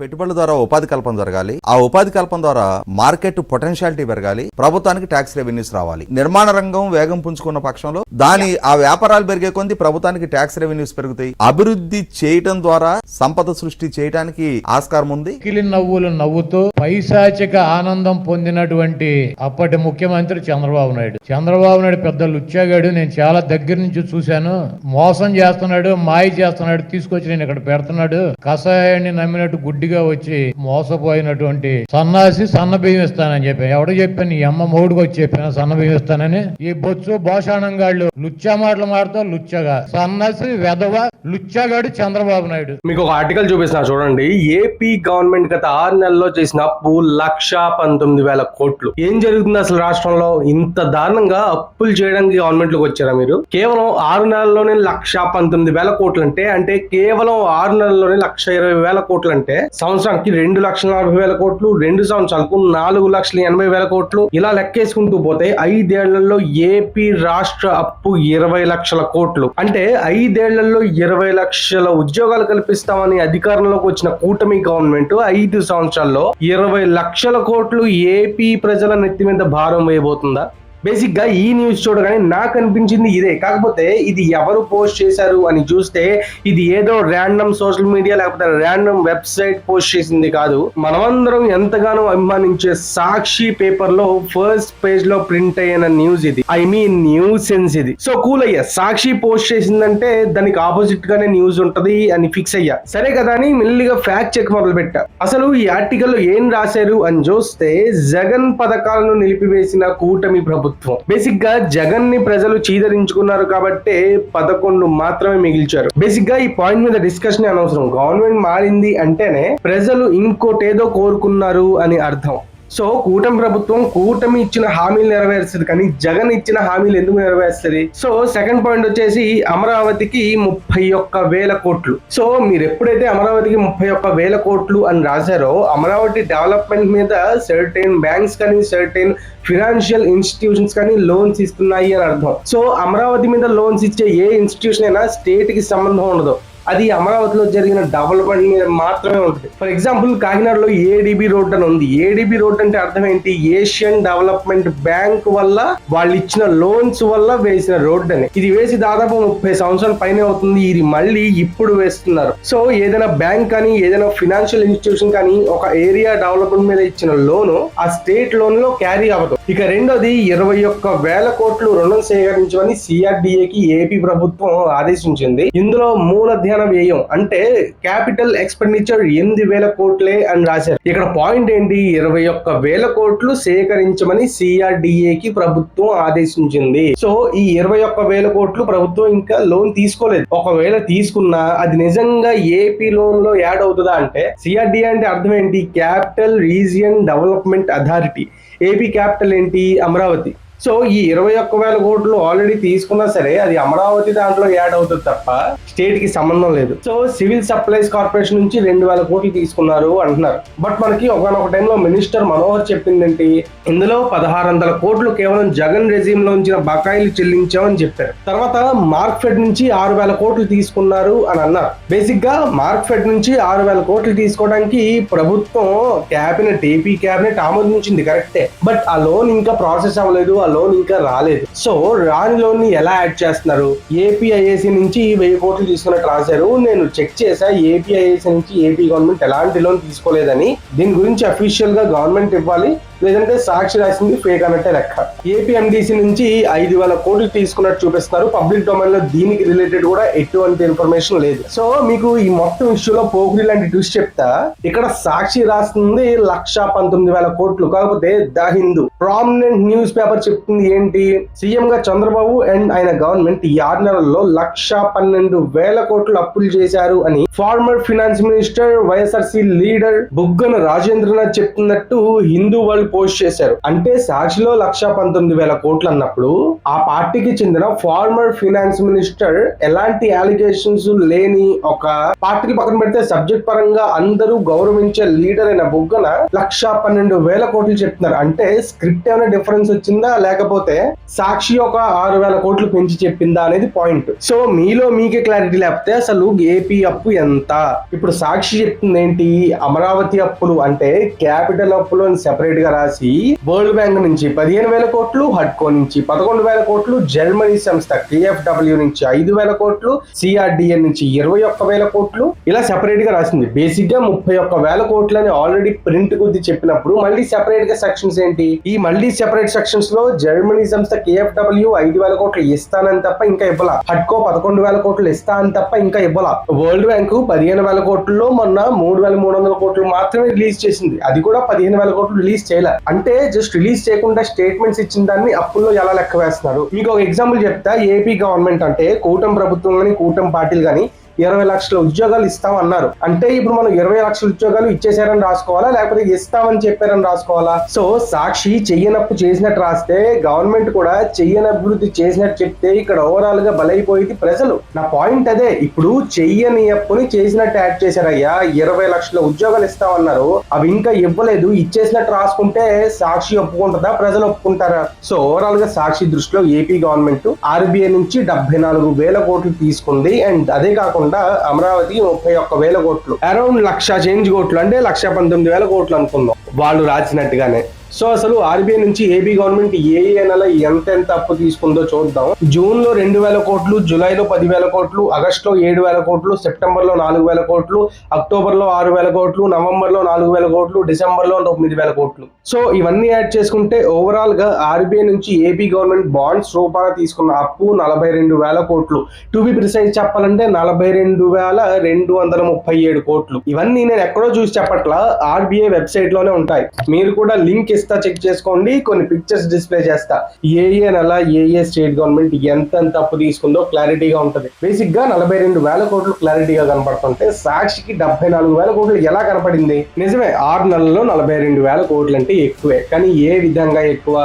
పెట్టుబడుల ద్వారా ఉపాధి కల్పన జరగాలి. ఆ ఉపాధి కల్పన ద్వారా మార్కెట్ పొటెన్షియాలిటీ పెరగాలి. ప్రభుత్వానికి ట్యాక్స్ రెవెన్యూస్ రావాలి. నిర్మాణ రంగం వేగం పుంజుకున్న పక్షంలో దాని ఆ వ్యాపారాలు పెరిగే కొంది ప్రభుత్వానికి ట్యాక్స్ రెవెన్యూస్ పెరుగుతాయి. అభివృద్ధి చేయటం ద్వారా సంపద సృష్టి చేయడానికి ఆస్కారం ఉంది. కిలి నవ్వులు నవ్వుతూ పైశాచిక ఆనందం పొందినటువంటి అప్పటి ముఖ్యమంత్రి చంద్రబాబు నాయుడు. చంద్రబాబు నాయుడు పెద్ద లుచ్చాగాడు నేను చాలా దగ్గర నుంచి చూశాను. మోసం చేస్తున్నాడు మాయ చేస్తున్నాడు తీసుకొచ్చి నేను ఇక్కడ పెడుతున్నాడు. కషాయాన్ని నమ్మినట్టు గుడ్డిగా వచ్చి మోసపోయినటువంటి సన్నాసి సన్న బియ్యం ఇస్తానని చెప్పాను. ఎవడో చెప్పాను ఈ అమ్మ మౌడికి వచ్చి చెప్పాను సన్న బియ్యం ఇస్తానని. ఈ బొచ్చు భోషాణంగాళ్ళు లుచ్చా మాటలు మారుతా లుచ్చగా. సన్నాసి వెధవ లుచ్చాగాడు చంద్రబాబు నాయుడు. మీకు ఒక ఆర్టికల్ చూపిస్తున్నా చూడండి. ఏపీ గవర్నమెంట్ గత ఆరు నెలల్లో చేసిన అప్పు లక్ష పంతొమ్మిది వేల కోట్లు. ఏం జరుగుతుంది అసలు రాష్ట్రంలో? ఇంత దారుణంగా అప్పులు చేయడానికి గవర్నమెంట్లోకి వచ్చారా మీరు? కేవలం ఆరు నెలల్లోనే లక్ష పంతొమ్మిది వేల కోట్లు అంటే అంటే కేవలం ఆరు నెలల్లోనే లక్ష ఇరవై వేల కోట్లు అంటే సంవత్సరానికి రెండు లక్షల నలభై వేల కోట్లు రెండు సంవత్సరాలకు నాలుగు లక్షల ఎనభై వేల కోట్లు. ఇలా లెక్కేసుకుంటూ పోతే ఐదేళ్ళలో ఏపీ రాష్ట్ర అప్పు ఇరవై లక్షల కోట్లు. అంటే ఐదేళ్ళలో ఇరవై లక్షల ఉద్యోగాలు కల్పిస్తామని అధికారంలోకి వచ్చిన కూటమి గవర్నమెంట్ ఐదు సంవత్సరాల్లో ఇరవై లక్షల కోట్లు ఏపీ ప్రజల నెత్తి మీద భారం వేయబోతుందా? బేసిక్గా ఈ న్యూస్ చూడగానే నాకు అనిపించింది ఇదే. కాకపోతే ఇది ఎవరు పోస్ట్ చేశారు అని చూస్తే ఇది ఏదో ర్యాండమ్ సోషల్ మీడియా లేకపోతే ర్యాండమ్ వెబ్సైట్ పోస్ట్ చేసింది కాదు. మనమందరం ఎంతగానో అభిమానించే సాక్షి పేపర్లో ఫస్ట్ పేజ్లో ప్రింట్ అయిన న్యూస్ ఇది. ఐ మీన్ న్యూస్ సెన్స్ ఇది. సో కూల్ అయ్యా. సాక్షి పోస్ట్ చేసిందంటే దానికి ఆపోజిట్ గానే న్యూస్ ఉంటది అని ఫిక్స్ అయ్యా. సరే కదా అని మెల్లిగా ఫ్యాక్ట్ చెక్ మొదలు పెట్టా అసలు ఈ ఆర్టికల్లో ఏం రాశారు అని చూస్తే జగన్ పథకాలను నిలిపివేసిన కూటమి ప్రభుత్వం. బేసిక్గా జగన్ని ప్రజలు చీదరించుకున్నారు కాబట్టి పదకొండు మాత్రమే మిగిల్చారు. బేసిక్గా ఈ పాయింట్ మీద డిస్కషన్ అనవసరం. గవర్నమెంట్ మారింది అంటేనే ప్రజలు ఇంకోటేదో కోరుకున్నారు అని అర్థం. సో కూటమి ప్రభుత్వం కూటమి ఇచ్చిన హామీలు నెరవేరుస్తుంది కానీ జగన్ ఇచ్చిన హామీలు ఎందుకు నెరవేరుస్తుంది? సో సెకండ్ పాయింట్ వచ్చేసి అమరావతికి ముప్పై ఒక్క వేల కోట్లు. సో మీరు ఎప్పుడైతే అమరావతికి ముప్పై ఒక్క వేల కోట్లు అని రాశారో అమరావతి డెవలప్మెంట్ మీద సర్టెన్ బ్యాంక్స్ కానీ సర్టెన్ ఫినాన్షియల్ ఇన్స్టిట్యూషన్స్ కానీ లోన్స్ ఇస్తున్నాయి అని అర్థం. సో అమరావతి మీద లోన్స్ ఇచ్చే ఏ ఇన్స్టిట్యూషన్ అయినా స్టేట్కి సంబంధం ఉండదు. అది అమరావతిలో జరిగిన డెవలప్మెంట్ మీద మాత్రమే ఉంటుంది. ఫర్ ఎగ్జాంపుల్ కాకినాడలో ఏడిబి రోడ్ అని ఉంది. ఏడిబి రోడ్ అంటే అర్థం ఏంటి? ఏషియన్ డెవలప్మెంట్ బ్యాంక్ వల్ల వాళ్ళు ఇచ్చిన లోన్స్ వల్ల వేసిన రోడ్ అని. ఇది వేసి దాదాపు ముప్పై సంవత్సరాల పైనే అవుతుంది. ఇది మళ్ళీ ఇప్పుడు వేస్తున్నారు. సో ఏదైనా బ్యాంక్ కానీ ఏదైనా ఫినాన్షియల్ ఇన్స్టిట్యూషన్ కానీ ఒక ఏరియా డెవలప్మెంట్ మీద ఇచ్చిన లోను ఆ స్టేట్ లోన్లో క్యారీ అవ్వదు. ఇక రెండోది ఇరవై ఒక్క వేల కోట్లు రుణం సేకరించమని సిఆర్డిఏకి ఏపీ ప్రభుత్వం ఆదేశించింది. ఇందులో మూలధన వ్యయం అంటే క్యాపిటల్ ఎక్స్పెండిచర్ ఎనిమిది వేల కోట్లే అని రాశారు. ఇక్కడ పాయింట్ ఏంటి? ఇరవై ఒక్క వేల కోట్లు సేకరించమని సిఆర్డిఏకి ప్రభుత్వం ఆదేశించింది. సో ఈ ఇరవై ఒక్క వేల కోట్లు ప్రభుత్వం ఇంకా లోన్ తీసుకోలేదు. ఒకవేళ తీసుకున్నా అది నిజంగా ఏపీ లోన్లో యాడ్ అవుతుందా అంటే సిఆర్డిఏ అంటే అర్థం ఏంటి? Capital region development authority. AP capital ఏంటి? అమరావతి. సో ఈ ఇరవై ఒక్క వేల కోట్లు ఆల్రెడీ తీసుకున్నా సరే అది అమరావతి దాంట్లో యాడ్ అవుతుంది తప్ప స్టేట్కి సంబంధం లేదు. సో సివిల్ సప్లైస్ కార్పొరేషన్ నుంచి రెండు వేల కోట్లు తీసుకున్నారు అంటున్నారు. బట్ మనకి ఒకనొక టైంలో మినిస్టర్ మనోహర్ చెప్పింది ఏంటి ఇందులో పదహారు వందల కోట్లు కేవలం జగన్ రెజీమ్లో ఉంచిన బకాయిలు చెల్లించామని చెప్పారు. తర్వాత మార్క్ ఫెడ్ నుంచి ఆరు వేల కోట్లు తీసుకున్నారు అని అన్నారు. బేసిక్గా మార్క్ ఫెడ్ నుంచి ఆరు వేల కోట్లు తీసుకోవడానికి ప్రభుత్వం క్యాబినెట్ ఏపీ క్యాబినెట్ ఆమోదించింది కరెక్టే బట్ ఆ లోన్ ఇంకా ప్రాసెస్ అవ్వలేదు ఆ లోన్ ఇంకా రాలేదు. సో రాని లోన్ని ఎలా యాడ్ చేస్తున్నారు? ఏపీఐఏసీ నుంచి వెయ్యి కోట్లు తీసుకున్న రాశారు నేను చెక్ చేశా. ఏపీఐఏసీ నుంచి ఏపీ గవర్నమెంట్ ఎలాంటి లోన్ తీసుకోలేదని. దీని గురించి అఫీషియల్గా గవర్నమెంట్ ఇవ్వాలి. లేదంటే సాక్షి రాసింది ఫేక్ అన్నట్టే లెక్క. ఏపీఎండిసి నుంచి ఐదు వేల కోట్లు తీసుకున్నట్టు చూపిస్తున్నారు. పబ్లిక్ డొమైన్లో దీనికి రిలేటెడ్ కూడా ఎటువంటి ఇన్ఫర్మేషన్ లేదు. సో మీకు ఈ మొత్తం ఇష్యూలో పోగురి లాంటి ట్విస్ట్ చెప్తా. ఇక్కడ సాక్షి రాస్తుంది లక్ష పంతొమ్మిది వేల కోట్లు. కాకపోతే the Hindu. Prominent news paper చెప్తుంది ఏంటి? సీఎం గా చంద్రబాబు అండ్ ఆయన గవర్నమెంట్ ఈ ఆరు నెలల్లో లక్ష పన్నెండు వేల కోట్లు అప్పులు చేశారు అని former finance minister YSRC leader Buggana Rajendranath చెప్తున్నట్టు హిందూ వరల్డ్ పోస్ట్ చేశారు. అంటే సాక్షిలో లక్ష పంతొమ్మిది వేల కోట్లు అన్నప్పుడు ఆ పార్టీకి చెందిన ఫార్మర్ ఫినాన్స్ మినిస్టర్ ఎలాంటి అలిగేషన్స్ లేని ఒక పార్టీకి పక్కన పెడితే సబ్జెక్ట్ పరంగా అందరూ గౌరవించే లీడర్ అయిన బుగ్గన లక్ష పన్నెండు వేల కోట్లు చెప్తున్నారు. అంటే స్క్రిప్ట్ ఏమైనా డిఫరెన్స్ వచ్చిందా? లేకపోతే సాక్షి ఒక ఆరు వేల కోట్లు పెంచి చెప్పిందా అనేది పాయింట్ సో మీలో మీకే క్లారిటీ లేకపోతే అసలు ఏపీ అప్పు ఎంత? ఇప్పుడు సాక్షి చెప్తుంది ఏంటి అమరావతి అప్పులు అంటే క్యాపిటల్ అప్పులు అని సెపరేట్గా రాసి వరల్డ్ బ్యాంక్ నుంచి పదిహేను వేల కోట్లు హడ్కో నుంచి పదకొండు వేల కోట్లు జర్మనీ సంస్థ కేఎఫ్డబ్ల్యూ నుంచి ఐదు వేల కోట్లు సిఆర్డిఎన్ నుంచి ఇరవై ఒక్క వేల కోట్లు. ఇలా సెపరేట్గా రాసింది. బేసిక్గా ముప్పై ఒక్క వేల కోట్లు అని ఆల్రెడీ ప్రింట్ కొద్ది చెప్పినప్పుడు మళ్ళీ సెపరేట్గా సెక్షన్స్ ఏంటి? ఈ మళ్ళీ సెపరేట్ సెక్షన్స్లో జర్మనీ సంస్థ కేఎఫ్డబ్ల్యూ ఐదు వేల కోట్లు ఇస్తానని తప్ప ఇంకా ఇవ్వాల. హడ్కో పదకొండు వేల కోట్లు ఇస్తా అని తప్ప ఇంకా ఇవ్వాల. వరల్డ్ బ్యాంకు పదిహేను వేల కోట్లలో మొన్న మూడు వేల మూడు వందల కోట్లు మాత్రమే రిలీజ్ చేసింది. అది కూడా పదిహేను వేల కోట్లు రిలీజ్ అంటే జస్ట్ రిలీజ్ చేయకుండా స్టేట్మెంట్స్ ఇచ్చిన దాన్ని అప్పుల్లో ఎలా లెక్క వేస్తున్నారు? మీకు ఒక ఎగ్జాంపుల్ చెప్తా. ఏపీ గవర్నమెంట్ అంటే కూటమి ప్రభుత్వం కానీ కూటమి పార్టీలు కానీ ఇరవై లక్షల ఉద్యోగాలు ఇస్తామన్నారు. అంటే ఇప్పుడు మనం ఇరవై లక్షల ఉద్యోగాలు ఇచ్చేసారని రాసుకోవాలా? లేకపోతే ఇస్తామని చెప్పారని రాసుకోవాలా? సో సాక్షి చెయ్యనప్పు చేసినట్టు రాస్తే గవర్నమెంట్ కూడా చెయ్యని అభివృద్ధి చేసినట్టు చెప్తే ఇక్కడ ఓవరాల్గా బలైపోయింది ప్రజలు. నా పాయింట్ అదే. ఇప్పుడు చెయ్యని అప్పుని చేసినట్టు యాడ్ చేశారయ్యా. ఇరవై లక్షల ఉద్యోగాలు ఇస్తామన్నారు. అవి ఇంకా ఇవ్వలేదు. ఇచ్చేసినట్టు రాసుకుంటే సాక్షి ఒప్పుకుంటుందా? ప్రజలు ఒప్పుకుంటారా? సో ఓవరాల్గా సాక్షి దృష్టిలో ఏపీ గవర్నమెంట్ ఆర్బీఐ నుంచి డెబ్బై నాలుగు వేల కోట్లు తీసుకుంది. అండ్ అదే కాకుండా అమరావతి ముప్పై ఒక్క వేల కోట్లు. అరౌండ్ లక్ష చేంజ్ కోట్లు అంటే లక్ష పంతొమ్మిది వేల కోట్లు అనుకుందాం. వాళ్ళు రాసినట్టుగానే. సో అసలు ఆర్బీఐ నుంచి ఏబీ గవర్నమెంట్ ఏ ఏ నెల ఎంత ఎంత అప్పు తీసుకుందో చూద్దాం. జూన్లో రెండు వేల కోట్లు జూలైలో పది వేల కోట్లు ఆగస్ట్లో ఏడు వేల కోట్లు సెప్టెంబర్లో నాలుగు వేల కోట్లు అక్టోబర్లో ఆరు వేల కోట్లు నవంబర్లో నాలుగు వేల కోట్లు డిసెంబర్లో తొమ్మిది వేల కోట్లు. సో ఇవన్నీ యాడ్ చేసుకుంటే ఓవరాల్గా ఆర్బీఐ నుంచి ఏపీ గవర్నమెంట్ బాండ్స్ రూపాన తీసుకున్న అప్పు నలభై రెండు వేల కోట్లు. టు బి ప్రిసైజ్ చెప్పాలంటే నలభై రెండు వేల రెండు వందల ముప్పై ఏడు కోట్లు. ఇవన్నీ నేను ఎక్కడో చూసి చెప్పట్లా ఆర్బీఐ వెబ్సైట్లోనే ఉంటాయి. మీరు కూడా లింక్ ఇస్తా చెక్ చేసుకోండి కొన్ని పిక్చర్స్ డిస్ప్లే చేస్తా. ఏ ఏ నెల ఏ ఏ స్టేట్ గవర్నమెంట్ ఎంత అప్పు తీసుకుందో క్లారిటీగా ఉంటది. బేసిక్గా నలభై రెండు వేల కోట్లు క్లారిటీగా కనపడుతుంటే సాక్షికి డెబ్బై నాలుగు వేల కోట్లు ఎలా కనపడింది? నిజమే ఆరు నెలల్లో నలభై రెండు వేల కోట్లు అంటే ఎక్కువే. కానీ ఏ విధంగా ఎక్కువ?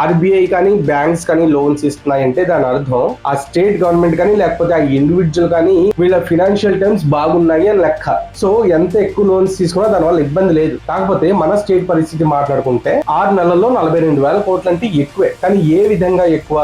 ఆర్బీఐ కానీ బ్యాంక్స్ కానీ లోన్స్ ఇస్తున్నాయంటే దాని అర్థం ఆ స్టేట్ గవర్నమెంట్ కానీ లేకపోతే ఆ ఇండివిజువల్ కానీ వీళ్ళ ఫినాన్షియల్ టర్మ్స్ బాగున్నాయి అని లెక్క. సో ఎంత ఎక్కువ లోన్స్ తీసుకున్నా దాని వల్ల ఇబ్బంది లేదు. కాకపోతే మన స్టేట్ పరిస్థితి మాట్లాడుకుంటే ఆరు నెలల్లో నలభై రెండు వేల కోట్లు అంటే ఎక్కువే. కానీ ఏ విధంగా ఎక్కువ?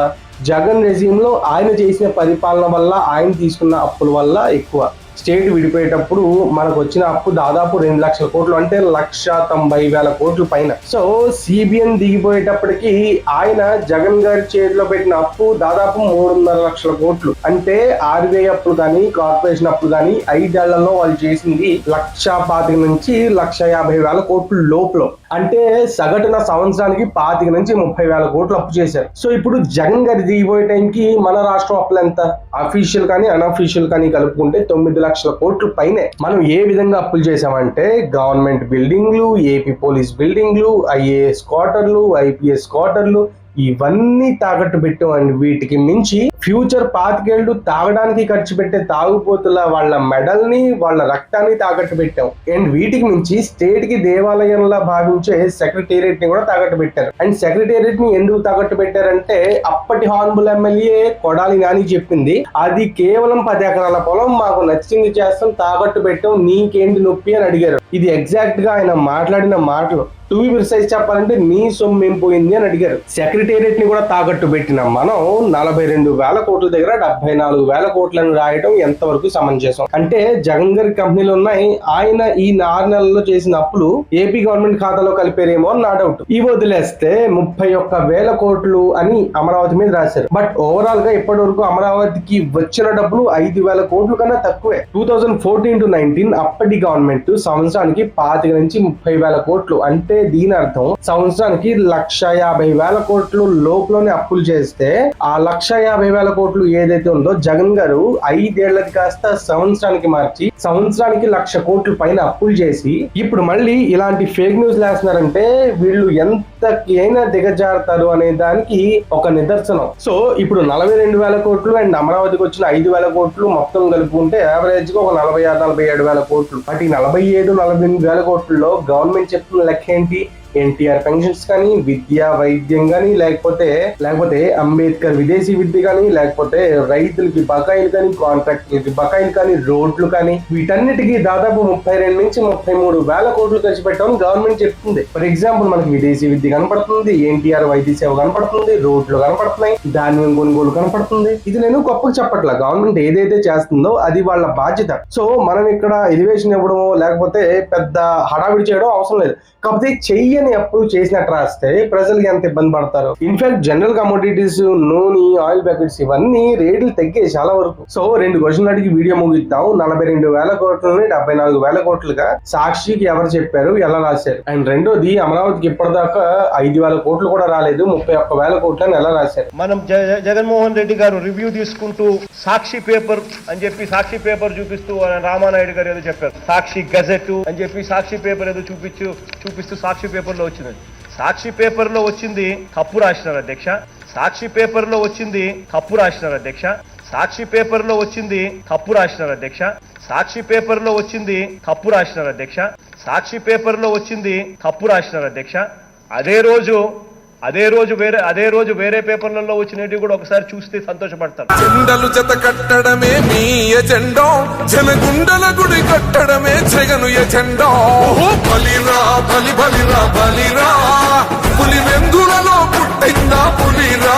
జగన్ రెజ్యూమ్లో ఆయన చేసిన పరిపాలన వల్ల ఆయన తీసుకున్న అప్పుల వల్ల ఎక్కువ. స్టేట్ విడిపోయేటప్పుడు మనకు వచ్చిన అప్పు దాదాపు రెండు లక్షల కోట్లు అంటే లక్ష తొంభై వేల కోట్ల పైన. సో సిబిఎన్ దిగిపోయేటప్పటికి ఆయన జగన్ గారి చేతిలో పెట్టిన అప్పు దాదాపు మూడున్నర లక్షల కోట్లు. అంటే ఆర్బీఐ అప్పులు కానీ కార్పొరేషన్ అప్పులు కానీ ఐదేళ్ళలో వాళ్ళు చేసింది లక్ష పాతిక నుంచి లక్ష యాభై వేల కోట్లు లోపల. అంటే సగటున సంవత్సరానికి పాతిక నుంచి ముప్పై వేల కోట్లు అప్పు చేశారు. సో ఇప్పుడు జగన్ గారి దిగిపోయే టైంకి మన రాష్ట్రం అప్పులు ఎంత? అఫీషియల్ కానీ అన్అఫీషియల్ కానీ కలుపుకుంటే తొమ్మిది లక్షల కోట్ల పైనే. మనం ఏ విధంగా అప్పులు చేసామంటే గవర్నమెంట్ బిల్డింగ్లు ఏపీ పోలీస్ బిల్డింగ్లు ఐఏఎస్ క్వార్టర్లు ఐపీఎస్ క్వార్టర్లు ఇవన్నీ తాకట్టు పెట్టామండి వీటికి మించి ఫ్యూచర్ పాతికేళ్ళు తాగడానికి ఖర్చు పెట్టే తాగుపోతుల వాళ్ళ మెడల్ని వాళ్ళ రక్తాన్ని తాకట్టు పెట్టాం. అండ్ వీటికి మించి స్టేట్కి దేవాలయంలా భావించే సెక్రటేరియట్ని కూడా తాకట్టు పెట్టారు. అండ్ సెక్రటేరియట్ని ఎందుకు తాకట్టు పెట్టారంటే అప్పటి హార్న్బుల్ ఎమ్మెల్యే కొడాలి నాని చెప్పింది అది కేవలం పది ఎకరాల పొలం మాకు నచ్చింది చేస్తాం తాకట్టు పెట్టాం నీకేంటి నొప్పి అని అడిగారు. ఇది ఎగ్జాక్ట్గా ఆయన మాట్లాడిన మాటలు. టూ ప్రిసైజ్ చెప్పాలంటే నీ సొమ్ము ఏం పోయింది అని అడిగారు. సెక్రటేరియట్ని కూడా తాకట్టు పెట్టిన మనం నలభై రెండు వేల కోట్ల దగ్గర డెబ్బై నాలుగు వేల కోట్లను రాయడం ఎంతవరకు సమంజసం? అంటే జగన్ గారి కంపెనీలు ఉన్నాయి. ఆయన ఈ ఆరు నెలల్లో చేసిన అప్పులు ఏపీ గవర్నమెంట్ ఖాతాలో కలిపారేమో అని నా డౌట్ ఇవి వదిలేస్తే ముప్పై ఒక్క వేల కోట్లు అని అమరావతి మీద రాశారు. బట్ ఓవరాల్గా ఇప్పటి వరకు అమరావతికి వచ్చిన డబ్బులు ఐదు వేల కోట్ల కన్నా తక్కువే. Two thousand fourteen to nineteen అప్పటి గవర్నమెంట్ సంవత్సరం సంవత్సరానికి పాతిక నుంచి ముప్పై వేల కోట్లు. అంటే దీని అర్థం సంవత్సరానికి లక్ష యాభై వేల కోట్లు లోపులోనే అప్పులు చేస్తే ఆ లక్ష యాభై వేల కోట్లు ఏదైతే ఉందో జగన్ గారు ఐదేళ్ళకి కాస్త సంవత్సరానికి మార్చి సంవత్సరానికి లక్ష కోట్ల పైన అప్పులు చేసి ఇప్పుడు మళ్ళీ ఇలాంటి ఫేక్ న్యూస్ లేస్తున్నారంటే వీళ్ళు ఎంతకైనా దిగజారుతారు అనే దానికి ఒక నిదర్శనం. సో ఇప్పుడు నలభై రెండు వేల కోట్లు అండ్ అమరావతికి వచ్చిన ఐదు వేల కోట్లు మొత్తం కలుపుకుంటే యావరేజ్గా ఒక నలభై ఆరు నలభై ఏడు వేల కోట్లు. బట్ నలభై ఏడు నలభై ఎనిమిది వేల కోట్లలో గవర్నమెంట్ చెప్తున్న లెక్క ఏంటి? ఎన్టీఆర్ పెన్షన్స్ కానీ విద్య వైద్యం కానీ లేకపోతే లేకపోతే అంబేద్కర్ విదేశీ విద్య కానీ లేకపోతే రైతులకి బకాయిలు కానీ కాంట్రాక్టులకి బకాయిలు కానీ రోడ్లు కానీ వీటన్నిటికీ దాదాపు ముప్పై రెండు నుంచి ముప్పై మూడు వేల కోట్లు ఖర్చు పెట్టామని గవర్నమెంట్ చెప్తుంది. ఫర్ ఎగ్జాంపుల్ మనకి విదేశీ విద్య కనపడుతుంది ఎన్టీఆర్ వైద్య సేవ కనపడుతుంది రోడ్లు కనపడుతున్నాయి ధాన్యం కొనుగోలు కనపడుతుంది. ఇది నేను గొప్పగా చెప్పట్లా. గవర్నమెంట్ ఏదైతే చేస్తుందో అది వాళ్ళ బాధ్యత. సో మనం ఇక్కడ ఎలివేషన్ ఇవ్వడమో లేకపోతే పెద్ద హడావిడి చేయడం అవసరం లేదు. కాకపోతే చెయ్యి చెయ్యని అప్పుడు చేసినట్టు రాస్తే ప్రజలకి ఎంత ఇబ్బంది పడతారు? ఇన్ఫాక్ట్ జనరల్ కమోడిటీస్ నూనె ఆయిల్ ప్యాకెట్స్ ఇవన్నీ రేట్లు తగ్గాయి చాలా వరకు. సో రెండు క్వశ్చన్ అడిగి వీడియో ముగిద్దాం. నలభై రెండు వేల కోట్లని డెబ్బై నాలుగు వేల కోట్లుగా సాక్షికి ఎవరు చెప్పారు ఎలా రాశారు? అండ్ రెండోది అమరావతికి ఇప్పటిదాకా ఐదు వేల కోట్లు కూడా రాలేదు ముప్పై ఒక్క వేల కోట్లని ఎలా రాశారు? మనం జగన్మోహన్ రెడ్డి గారు రివ్యూ తీసుకుంటూ సాక్షి పేపర్ అని చెప్పి సాక్షి పేపర్ చూపిస్తూ రామానాయుడు గారు ఏదో చెప్పారు. సాక్షి గజెట్ అని చెప్పి సాక్షి పేపర్ ఏదో చూపించు చూపిస్తూ సాక్షి పేపర్ పేపర్లో వచ్చింది. సాక్షి పేపర్లో వచ్చింది తప్పు రాసినారు అధ్యక్ష. సాక్షి పేపర్లో వచ్చింది తప్పు రాసినారు అధ్యక్ష. సాక్షి పేపర్లో వచ్చింది తప్పు రాసినారు అధ్యక్ష. సాక్షి పేపర్లో వచ్చింది తప్పు రాసినారు అధ్యక్ష. సాక్షి పేపర్లో వచ్చింది తప్పు రాసినారు అధ్యక్ష. అదే రోజు అదే రోజు వేరే అదే రోజు వేరే పేపర్లలో వచ్చినట్టు కూడా ఒకసారి చూస్తే సంతోషపడతారు. జెండలు జత కట్టడమే మీ ఎజెండా. జనగుండల గుడి కట్టడమే జగను ఎజెండా. బలిరా బలి బలిరా బలిరా. పులి వెందులలో పుట్టిందా పులిరా.